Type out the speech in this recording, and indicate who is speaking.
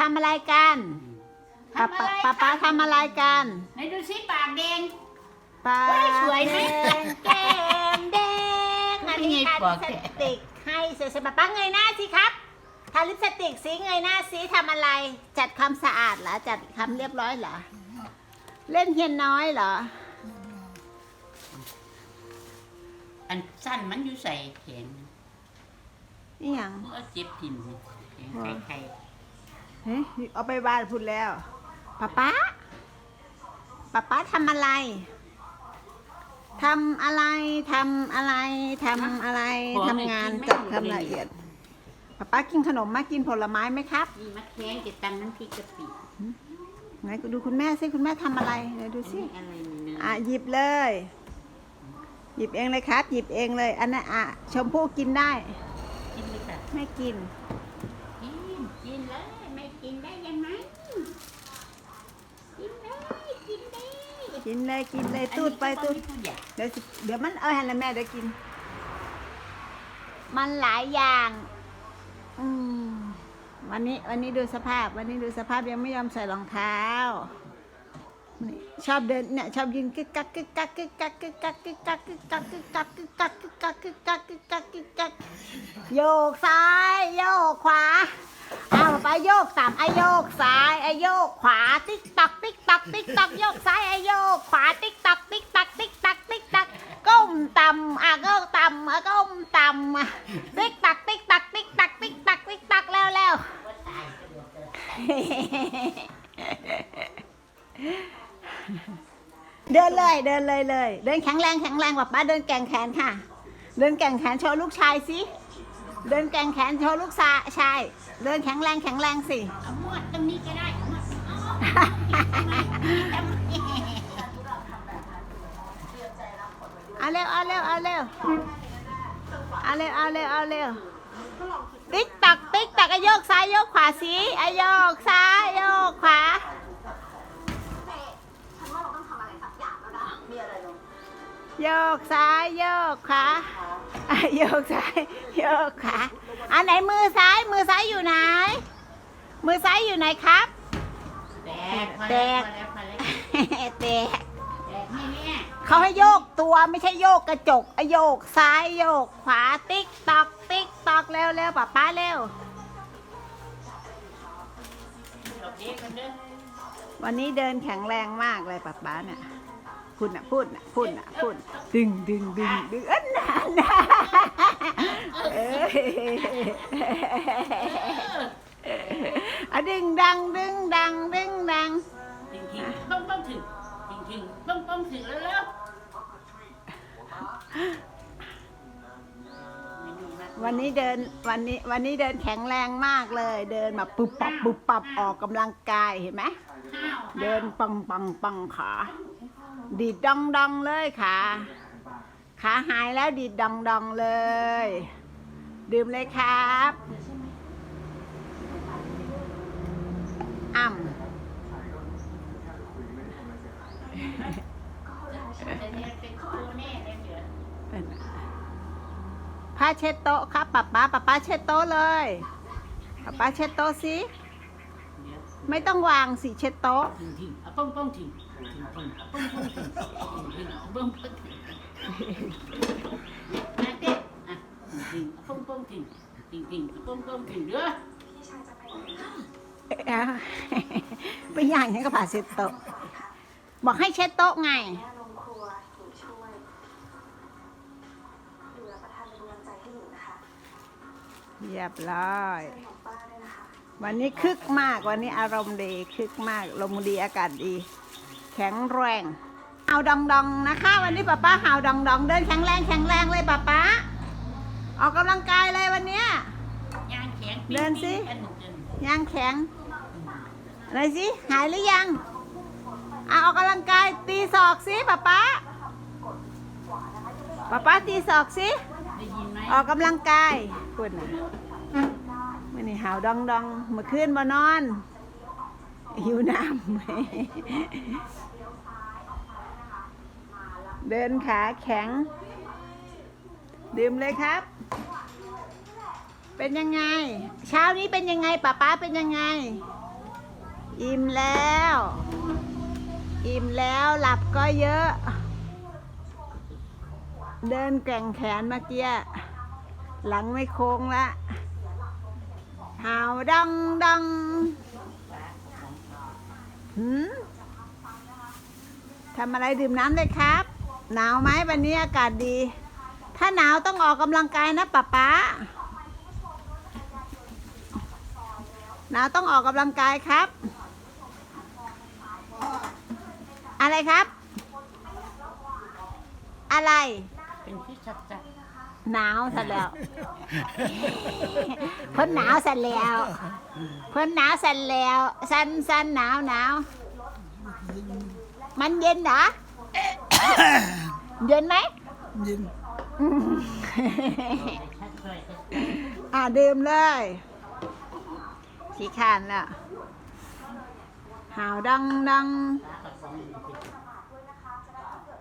Speaker 1: ทำอะไรกันป๊า
Speaker 2: ทำอะไร
Speaker 1: ป๊าป๊า
Speaker 2: คะ
Speaker 1: ทำอะไรกัน
Speaker 2: ไหนดูสิปากแดง
Speaker 1: ป๊า
Speaker 2: เฮ้ยสวยไหม
Speaker 1: แก้มแดงอันนี้
Speaker 2: นี่ไง
Speaker 1: ทา
Speaker 2: บ
Speaker 1: ลิ
Speaker 2: อก
Speaker 1: ปสติกให้เสร็จๆป๊าป๊าเงยหน้าสิครับทาลิปสติกสิเงยหน้าสิทำอะไร จัดความสะอาดเหรอจัดคำเรียบร้อยเหรอเล่นเฮียนน้อยเหรอ
Speaker 2: อันสั้นมันอยู่ใส่แขน
Speaker 1: นี่ยัง
Speaker 2: เมื่อเจ็บทิ่มแขนใครใคร
Speaker 1: เฮ้ยเอาไปบ้านพูดแล้วป๊าป๊าป๊าป๊าทำอะไรทำอะไรทำอะไรทำอะไรทำงานจัดทำละเอียดป๊าป๊ากินขนมไหมกินผลไม้ไหมครับ
Speaker 2: มีมะแขงจะตำน้ำพริกกะปิ
Speaker 1: ไหนดูคุณแม่สิคุณแม่ทำอะไรไหนดูสิ
Speaker 2: อันนี้อะไรนี่เนื้อ
Speaker 1: อะหยิบเลย หยิบเองเลยครับ หยิบเองเลย อันนั้นอะชมพู่กินได้
Speaker 2: กินเลยค่ะ
Speaker 1: ไม่กิน
Speaker 2: กิน กินเลยไม่กินได้ยังไงกินเลยกินได้
Speaker 1: กินเลยกินเลยตูดไปตูด
Speaker 2: อันนี้ก็บ่มีผู้ใหญ่
Speaker 1: เดี๋ยวสิเดี๋ยวมันเออหันละแม่เดี๋ยวกิน มันหลายอย่าง อืมวันนี้วันนี้ดูสภาพ วันนี้ดูสภาพยังไม่ยอมใส่รองเท้า นี่ชอบเดินเนี่ยชอบยืนกึกกักกึกกักกึกกักกึกกักกึกกักกึกกักกึกกักกึกกักกึกกักกึกกักกึกกักกึกกักโยกซ้ายโยกขวาเอาไปโยกสามไอโยกซ้ายไอโยกขวาติ๊กตักติ๊กตักติ๊กตักโยกซ้ายไอโยกขวาติ๊กตักติ๊กตักติ๊กตักติ๊กตักก้มต่ำอะก้มต่ำอะก้มต่ำอะติ๊กตักติ๊กตักติ๊กตักติ๊กตักติ๊กตักแล้วแล้ว เดินเลยเดินเลยเลย เดินแข็งแรงแข็งแรงกว่าป้าเดินแก่งแขนค่ะ เดินแก่งแขนโชว์ลูกชายสิเดินแก่งแขนโชว์ลูกชายชาย เดินแข็งแรงแข็งแรงสิ
Speaker 2: เอาหมวดตรงนี้ก็ได้หมวดอ๋อ
Speaker 1: เอาเร็วเอาเร็วเอาเร็วเอาเร็วเอาเร็วเอาเร็วติ๊กตักติ๊กตักอโยกซ้ายโยกขวาสิอโยกซ้ายโยกขวา โยกซ้ายโยกขวาอะโยกซ้ายโยกขวาอันไหนมือซ้ายมือซ้ายอยู่ไหน มือซ้ายอยู่ไหนครับ
Speaker 2: แตกพอ
Speaker 1: แต
Speaker 2: แล้ว
Speaker 1: ก
Speaker 2: พอแล้วพอแล้ว
Speaker 1: แตก
Speaker 2: แตกนี่เนี่ย
Speaker 1: เขาให้โยกตัวไม่ใช่โยกกระจกอะโยกซ้ายโยกขวาติ๊กตอกติ๊กตอกเร็วเร็วป้าป้าเร็ว
Speaker 2: ดอกเด็กกันเด้อ
Speaker 1: วันนี้เดินแข็งแรงมากเลยป้าป้าเนี่ย พูดน่ะพูดน่ะพูดน่ะพูดดึงดึงดึงดึงอันนั้นนะเอ้ยอะดึงดังดึงดังดึงดัง
Speaker 2: ถึงถึงป้องป้องถึงถึงถึงป้องป้องถึงแล้วแล้วไม่ดูนะ
Speaker 1: วันนี้เดินวันนี้วันนี้เดินแข็งแรงมากเลย เดินแบบปุบปับปุบปับออกกำลังกายเห็นไหม
Speaker 2: ห้าว
Speaker 1: เดินปังปังปังขา ดีดดองดองเลยขาขาหายแล้วดีดดองดองเลย ดื่มเลยครับอ่ำผ้าเช็ดโต๊ะครับป๊าป๊าป๊าป๊าเช็ดโต๊ะเลยป๊าป๊าเช็ดโต๊ะสิ ไม่ต้องวางสิเช็ดโต๊ะ
Speaker 2: ถึงถึงเอาป้องป้องถึงถึงถึงป้องป้องถึงถึงถึงป้องป้องถึงมาเด็กอะถึงป้องป้องถึงถึงถึงป้องป้องถึงเด้อ
Speaker 1: เอ้าไปย่างฉันก็ผ่าเช็ดโต๊ะ บอกให้เช็ดโต๊ะไง
Speaker 3: แม่ลงครัวหนูช่วยเหลือประทานเป็นกำลังใจให้หนูนะคะ
Speaker 1: เรียบร้อย
Speaker 3: ของป้าด้วยนะคะ
Speaker 1: วันนี้คึกมากวันนี้อารมณ์ดีคึกมากลมดีอากาศดี แข็งแรงเฮาดองดองนะคะ วันนี้ป้าป้าเฮาดองดองเดินแข็งแรงแข็งแรงเลยป้าป้าออกกำลังกายเลยวันเนี้ย
Speaker 2: ย่างแข็ง
Speaker 1: เดินสิ
Speaker 2: อันหนึ่งเดิน
Speaker 1: ย่างแข็งอะไรสิหายหรือยังเอาออกกำลังกายตีศอกสิป้าป้าป้าป้าตีศอกสิ
Speaker 2: ได้ยินไหม
Speaker 1: ออกกำลังกายพูดนะมื่อนี้ หาวดองดองมื่อคืนบ่นอนหิวน้ำเดินขาแข็ง ดื่มเลยครับ เป็นยังไง เช้านี้เป็นยังไงป้าป้าเป็นยังไง อิ่มแล้ว อิ่มแล้วหลับก็เยอะ เดินแก่งแขนเมื่อกี้หลังไม่โค้งละ หาวดังดังหืมทำอะไรดื่มน้ำเลยครับ หนาวไหมวันนี้อากาศดี ถ้าหนาวต้องออกกำลังกายนะป๊าป๊าหนาวต้องออกกำลังกายครับ อะไรครับ อะไร
Speaker 2: เป็นที่ชัดจัด
Speaker 1: หนาวซะแล้วเพิ่นหนาวซะแล้วเพิ่นหนาวซะแล้วสันสันหนาวหนาวมันเย็นเหรอเย็นไหม
Speaker 4: ยิน
Speaker 1: อืม
Speaker 2: ชัดเลย
Speaker 1: อ่าดื่มเลยขี้ขานแล้วหาวดังดัง